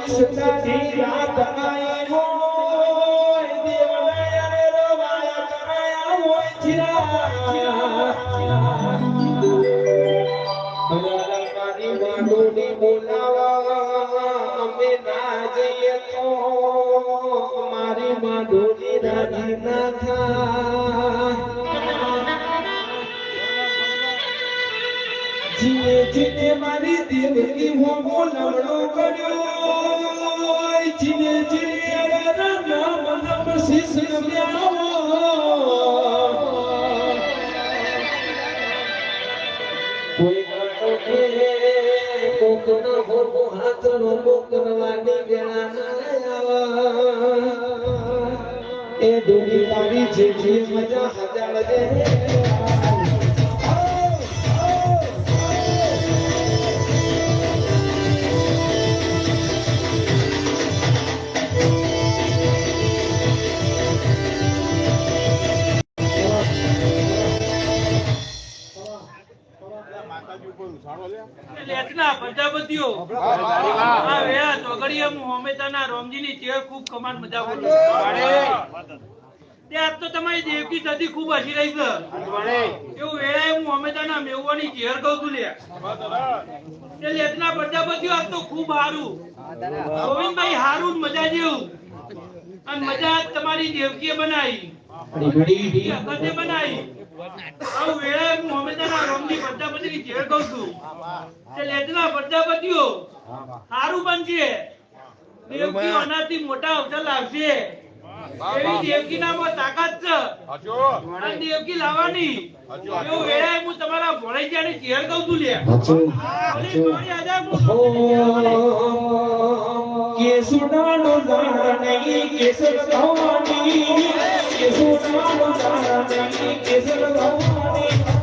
નિષ્ઠાની રાત અમે ના જઈએ તો મારી માધુરી રાજી ના જીને જીને મારી દેવની હોમો લમણો કર્યો. જીને જીને નામ નામ શીશ કોઈ ગાતો કે કોકનો હોમો હાથનો મોકલવાની વેળા ના આવા. એ તારી જે જે મજા હજાર દે લેટના પ્રજાપતિઓ. આ વેળા ચોગડિયા હું હોમેતાના રોમજીની ચેર ખૂબ કમાન મજા બોલું તે આજ તો તમારી દેવકી સદી ખૂબ હસી રહી છે. એવું વેળાએ હું હોમેતાના મેવવાની ચેર કહું છું લે તે લેટના પ્રજાપતિઓ આજ તો ખૂબ હારું. ગોવિંદભાઈ હારું મજા જેવું. અને મજા તમારી દેવકીએ બનાવી. બનાવી. આવું વેળા હું હોમેતાના રોમજી પ્રજાપતિની ચેર કહું છું. તે લેટના પ્રજાપતિઓ. સારું બનશે. દેવકી આનાથી મોટા અવસર લાવશે એવી દેવકીનામાં તાકાત છે. અને દેવકી લાવવાની. એવું વેળાએ હું તમારા ભોળેજાની ચેર કહું છું લે કેસુડાનો દાણા નહીં કેસર ભવાની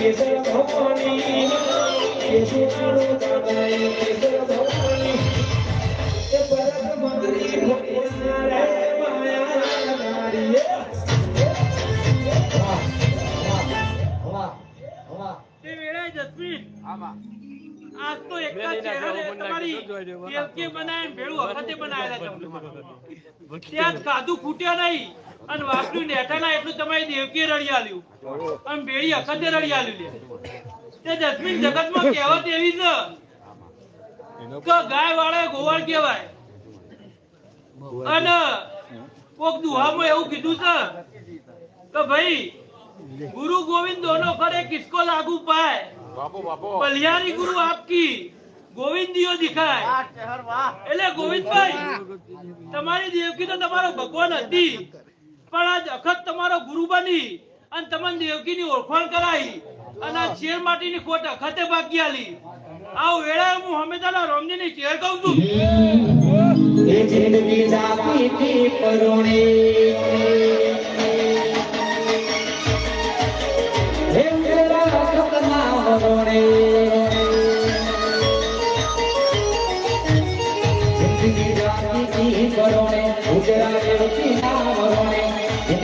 કેસર ભવાની કેસર ભવાની એ પરત મારી ભોળિયા રે માયા મારી વાહ વાહ વાહ તે વેળાએ જસ્મીન આજ તો એકલા ચહેરાને તમારી દેવકી બનાવીને ભેળું વખતે બનાવેલા તમને ત્યાં ખાધું ફૂટ્યા નહીં અને વાપર્યું નેઠાના એટલું તમારી દેવકીએ રડી આલ્યું. અને ભેળી અખતે રડી આલ્યું તે જસ્મીન જગતમાં કહેવત એવી છે કે ગાય વાળા ગોવાળ કહેવાય. અને કોક દુહામાં એવું કીધું છે કે ભાઈ ગુરુ ગોવિંદ દોનો કરે કિસકો લાગુ પાય. બલિયારી ગુરુ આપકી ગોવિંદીઓ દેખાય. એટલે ગોવિંદભાઈ તમારી દેવકી તો તમારો ભગવાન હતી. પણ આજ અખત તમારો ગુરુ બની અને તમને દેવકીની ઓળખાણ કરાવી અને આ શેર માટીની ખોટ અખતે બાકી આલી. આવ વેળા હું હંમેશા રોમજીની ચેર કહું છું. એ જિંદગી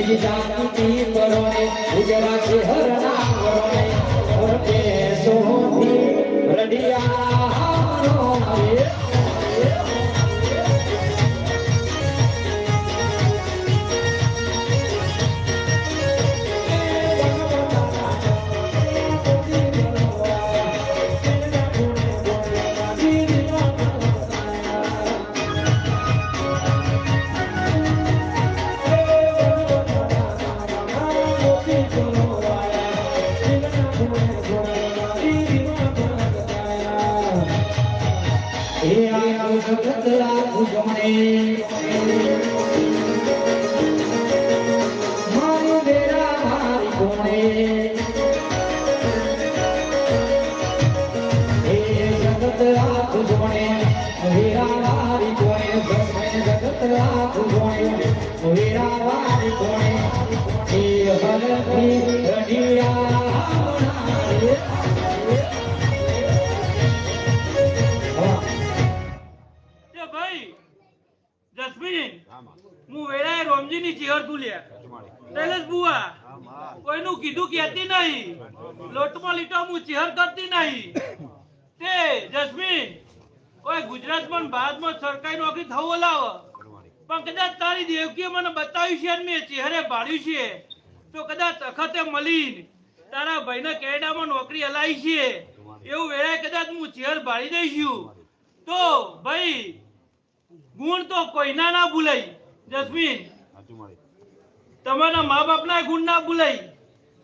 જિંદગી જાતી વરોણે ઓર રડિયા નોકરી થવું તારી દેવકીએ મને બતાવ્યું છે મેં ભાડ્યું છે. તો કદાચ અખતે મળીને તારા ભાઈને કેનેડામાં નોકરી હલાવી છે. એવું વેળાએ કદાચ હું ચહેર ભાડી દઈશું. તો ભાઈ ગુણ તો કોઈના ના ભૂલાય. જસ્મીન તમારા મા બાપના ગુણ ના ભૂલાય.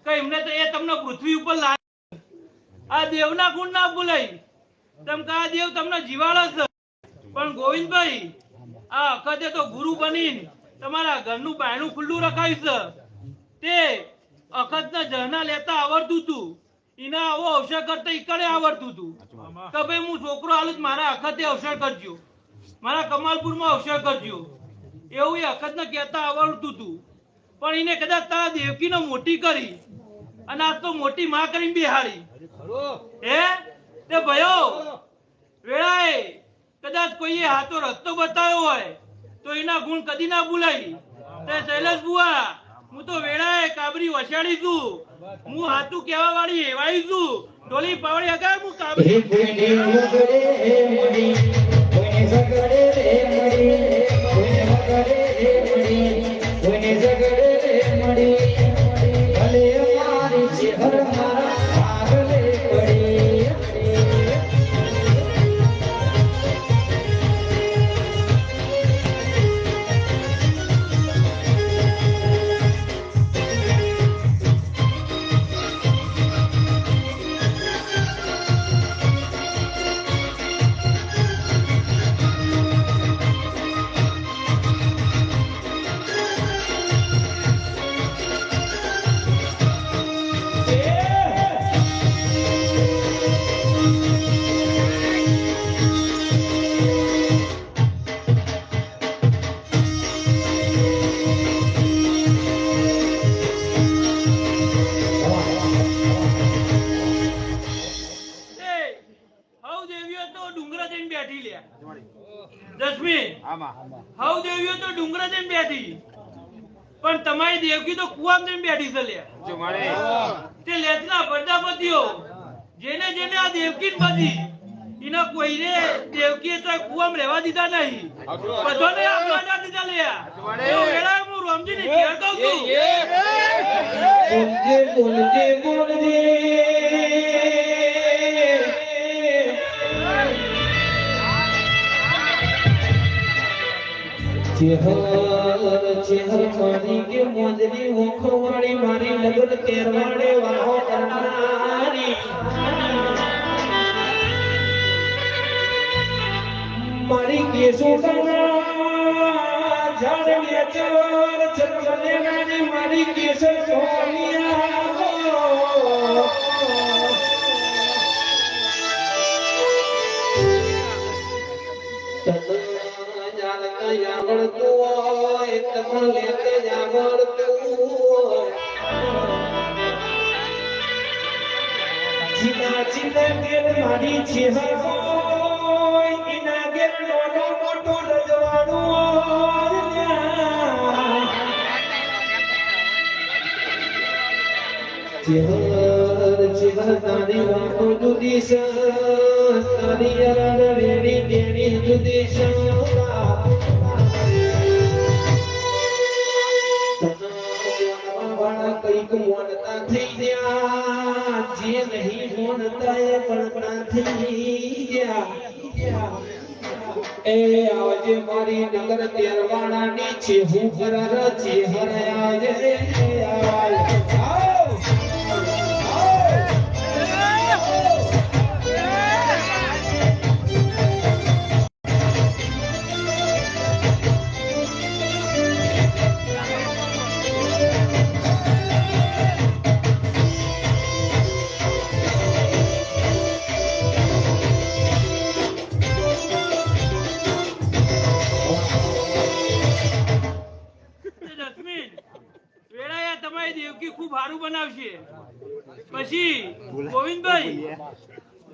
કે એમને તો એ તમને પૃથ્વી ઉપર લાવે. આ દેવના ગુણ ના ભૂલાય. તમ કે આ દેવ તમને જીવાડો છે. પણ ગોવિંદભાઈ આ અખતે તો ગુરુ બની તમારા ઘરનું બાયણું ખુલ્લું રખાયું છે. તે અખતના જહના લેતા આવડતું હતું એના આવો અવસર કરતા ઈકડે આવડતું હતું કે ભાઈ હું છોકરો હાલું જ મારા અખતે અવસર કરજો. મારા કમાલપુરમાં અવસર કરજો. એવું એ અખતને કહેતા આવડતું હતું પણ એને કદાચ તારા દેવકીને મોટી કરી અને આ તો મોટી માં કરીને બેહાડી. હે? તે ભયો, વેળાએ કદાચ કોઈએ હાથો રસ્તો બતાવ્યો હોય તો એના ગુણ કદી ના ભૂલાય. તે શૈલેષ બુઆ હું તો વેળાએ કાબરી વસાડી છું. હું હાથું કહેવા વાળી એવાઈ છું. ઢોલી પાવડી અગાર હું કાબરી. ઝગડે રે મળી મારી હર મારા તો બેઠી છે લ્યા તે લેતના પ્રજાપતિઓ જેને જેને આ દેવકી બધી એના કોઈને દેવકી તો કુવામાં રહેવા દીધા નહીં. બધાને આપવા દીધા લ્યા એવું વેળા હું રોમજીની ઘેર કહું છું. બોલજે બોલજે છે ચેહર ચેહર મારી કે મોજરી ઓખવાળી મારી લગન તેરવાડે વાહો કરનારી. મારી કેસો ઝાડ વેચર નાની મારી કેસર સોનિયા આવડતું હોય તમને લેતે જ જીના જીના ગેર મારી ચેહર હોય એના ગેર નાનો મોટો રજવાડું હોય ચેહર ચેહર તારી વાતો જુદી છે તારી અરડ રેડી દેડી જુદી છે એ આવજે મારી નગર તેરવાળાની છે હું હરર છે હર આવજે આવ બનાવશે. પછી ગોવિંદભાઈ,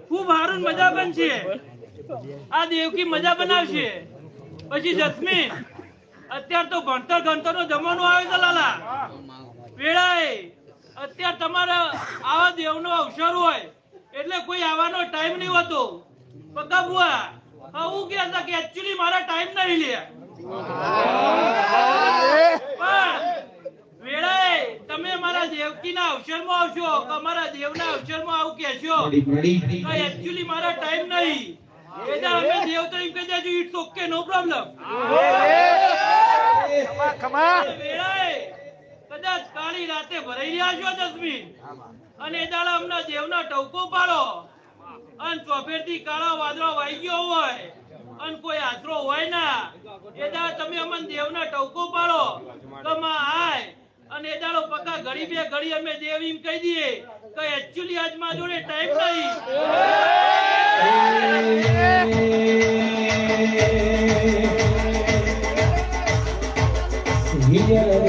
ખૂબ સારું મજા બનશે. આ દેવકી મજા બનાવશે. પછી જસ્મીન, અત્યારે તો ભણતર ગણતર નો જમાનો આવે છે, લાલા. વેળાએ અત્યારે તમારા આવા દેવનો અવસર હોય, એટલે કોઈ આવવાનો ટાઈમ નહીં હોતો. પક્કા બુઆ હું કહેતા કે એકચ્યુઅલી મારા ટાઈમ નહીં લે પણ વેળાએ તમે મારા દેવકીના અવસરમાં આવશો કે અમારા દેવના અવસરમાં આવું કહેશો. એકચ્યુઅલી મારા ટાઈમ નહીં. એટલે અમે દેવ તો એમ કહી દેજો ઇટ્સ ઓકે નો પ્રોબ્લેમ વેળાએ કદાચ કાળી રાતે ભરાઈ રહ્યા છો જસ્મીન. અને દાડા અમને દેવનો ટવકો પાડો અને ચોફેરથી કાળા વાદળો વાઈ ગયો હોય અને કોઈ આશરો હોય ના એ તમે અમને દેવનો ટવકો પાડો કમા આય અને દાડો પક્કા ઘડી બે ઘડી અમે દેવ કહી દઈએ કે એકચ્યુઅલી આજમાં જોડે ટાઈમ નહીં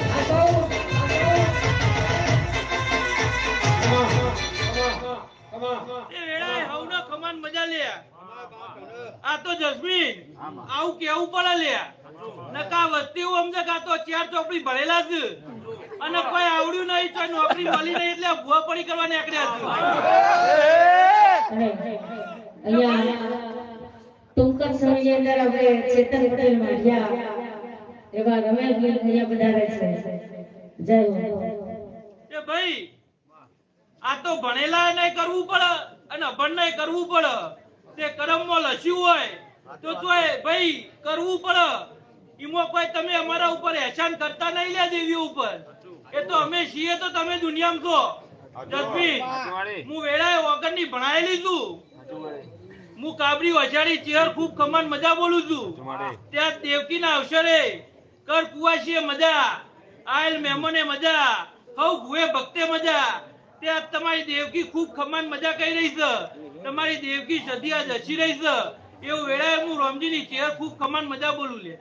એ વેળાએ હવનો ખમાન મજા લે. આ તો જસ્મીન. આવું કેવું પડે લે. નકા વસ્તી હું સમજે કા તો ચાર ચોપડી ભરેલા જ અને કોઈ આવડ્યું નહીં તો નોકરી મળી નહીં એટલે ભૂવા પડી કરવા નીકળ્યા છે. અહીંયા ટૂંકા સમયની અંદર આપણે ચેતન પટેલ માઢિયા એવા રમેશભાઈ બધા રહે છે. જય એ ભાઈ આ તો ભણેલા નહીં કરવું પડે અને અભણ ને કરવું પડે. તે કરમમાં લસ્યું હોય તો તોય ભાઈ કરવું પડે. એમાં કોઈ તમે અમારા ઉપર એહસાન કરતા નહીં લે દેવી ઉપર. એ તો અમે છીએ તો તમે દુનિયામાં છો. જસ્મીન હું વેળાએ વગરની ભણાયેલી છું. હું કાબરી વછાડી ચેર ખૂબ કમાન મજા બોલું છું. ત્યાં દેવકીના અવસરે કર કુવાસીએ મજા આયલ મહેમાને મજા હવ ગુએ ભક્તે મજા. ત્યાં તમારી દેવકી ખૂબ ખમાન મજા કરી રહી છે. તમારી દેવકી સદી આજ હસી રહી છે. એવું વેળાએ હું રોમજીની ચેર ખૂબ ખમાન મજા બોલું લે.